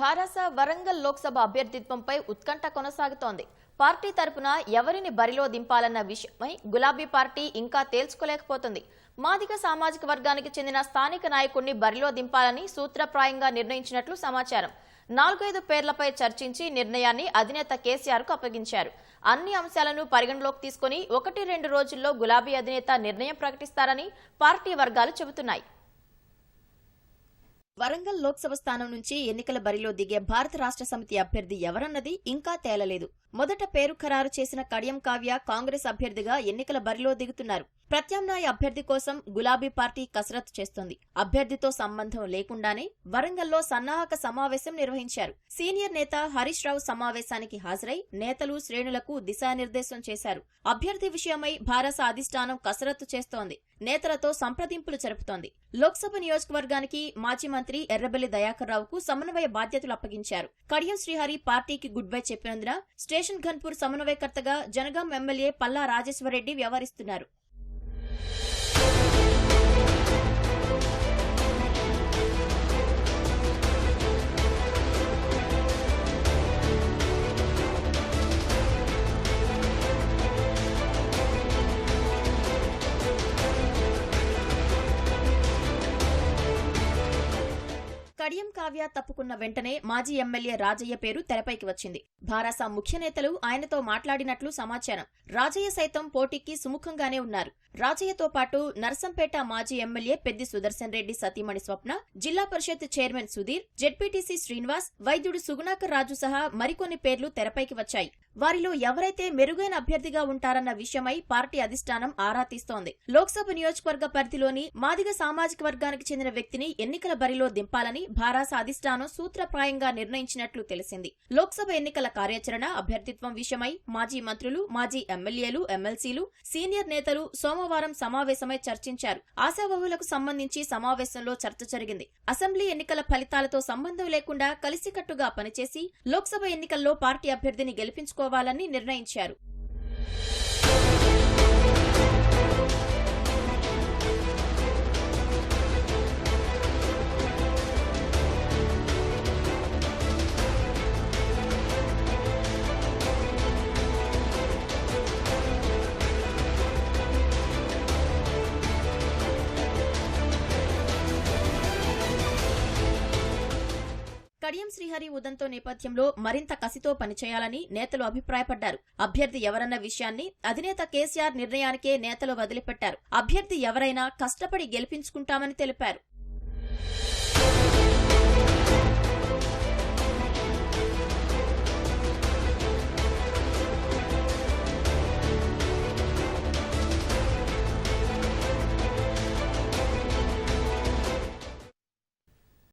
భారస వరంగల్ లోక్సభ అభ్యర్థిత్వంపై ఉత్కంఠ కొనసాగుతోంది. పార్టీ తరపున ఎవరిని బరిలో దింపాలన్న విషయమై గులాబీ పార్టీ ఇంకా తేల్చుకోలేకపోతుంది. మాదిగ సామాజిక వర్గానికి చెందిన స్థానిక నాయకుడిని బరిలో దింపాలని సూత్రప్రాయంగా నిర్ణయించినట్లు సమాచారం. నాలుగైదు పేర్లపై చర్చించి నిర్ణయాన్ని అధినేత కేసీఆర్కు అప్పగించారు. అన్ని అంశాలను పరిగణలోకి తీసుకుని ఒకటి రెండు రోజుల్లో గులాబీ అధినేత నిర్ణయం ప్రకటిస్తారని పార్టీ వర్గాలు చెబుతున్నాయి. వరంగల్ లోక్సభ స్థానం నుంచి ఎన్నికల బరిలో దిగే భారత రాష్ట్ర సమితి అభ్యర్థి ఎవరన్నది ఇంకా తేలలేదు. మొదట పేరు ఖరారు చేసిన కడియం కావ్య కాంగ్రెస్ అభ్యర్థిగా ఎన్నికల బరిలో దిగుతున్నారు. ప్రత్యామ్నాయ అభ్యర్థి కోసం గులాబీ పార్టీ కసరత్తు చేస్తోంది. అభ్యర్థితో సంబంధం లేకుండానే వరంగల్లో సన్నాహక సమావేశం నిర్వహించారు. సీనియర్ నేత హరీష్ రావు సమావేశానికి హాజరై నేతలు శ్రేణులకు దిశానిర్దేశం చేశారు. అభ్యర్థి విషయమై భారస అధిష్టానం కసరత్తు చేస్తోంది. నేతలతో సంప్రదింపులు జరుపుతోంది. లోక్సభ నియోజకవర్గానికి మాజీ మంత్రి ఎర్రబెల్లి దయాకర్ రావుకు సమన్వయ బాధ్యతలు అప్పగించారు. కడియం శ్రీహరి పార్టీకి గుడ్ బై చెప్పినందున స్టేషన్ ఘన్పూర్ సమన్వయకర్తగా జనగాం ఎమ్మెల్యే పల్లా రాజేశ్వరరెడ్డి వ్యవహరిస్తున్నారు. どうぞ。కావ్య తప్పుకున్న వెంటనే మాజీ ఎమ్మెల్యే రాజయ్య పేరు తెరపైకి వచ్చింది. భారాస ముఖ్య నేతలు ఆయనతో మాట్లాడినట్లు సమాచారం. రాజయ్య సైతం పోటీకి సుముఖంగానే ఉన్నారు. రాజయ్యతో పాటు నర్సంపేట మాజీ ఎమ్మెల్యే పెద్ది సుదర్శన్ రెడ్డి సతీమణి స్వప్న జిల్లా పరిషత్ చైర్మన్ సుధీర్ జెడ్పీటీసీ శ్రీనివాస్ వైద్యుడు సుగుణాకర్ రాజు సహా మరికొన్ని పేర్లు తెరపైకి వచ్చాయి. వారిలో ఎవరైతే మెరుగైన అభ్యర్థిగా ఉంటారన్న విషయమై పార్టీ అధిష్టానం ఆరా తీస్తోంది. లోక్సభ నియోజకవర్గ పరిధిలోని మాదిగ సామాజిక వర్గానికి చెందిన వ్యక్తిని ఎన్నికల బరిలో దింపాలని భారాస అధిష్టానం సూత్రప్రాయంగా నిర్ణయించినట్లు తెలిసింది. లోక్సభ ఎన్నికల కార్యాచరణ అభ్యర్థిత్వం విషయమై మాజీ మంత్రులు మాజీ ఎమ్మెల్యేలు ఎమ్మెల్సీలు సీనియర్ నేతలు సోమవారం సమావేశమై చర్చించారు. ఆశావహులకు సంబంధించి సమావేశంలో చర్చ జరిగింది. అసెంబ్లీ ఎన్నికల ఫలితాలతో సంబంధం లేకుండా కలిసికట్టుగా పనిచేసి లోక్సభ ఎన్నికల్లో పార్టీ అభ్యర్థిని గెలిపించుకో గెలిపించుకోవాలని నిర్ణయించారు. కడియం శ్రీహరి ఉదంతో నేపథ్యంలో మరింత కసితో పనిచేయాలని నేతలు అభిప్రాయపడ్డారు. అభ్యర్థి ఎవరన్న విషయాన్ని అధినేత కేసీఆర్ నిర్ణయానికే నేతలు వదిలిపెట్టారు. అభ్యర్థి ఎవరైనా కష్టపడి గెలిపించుకుంటామని తెలిపారు.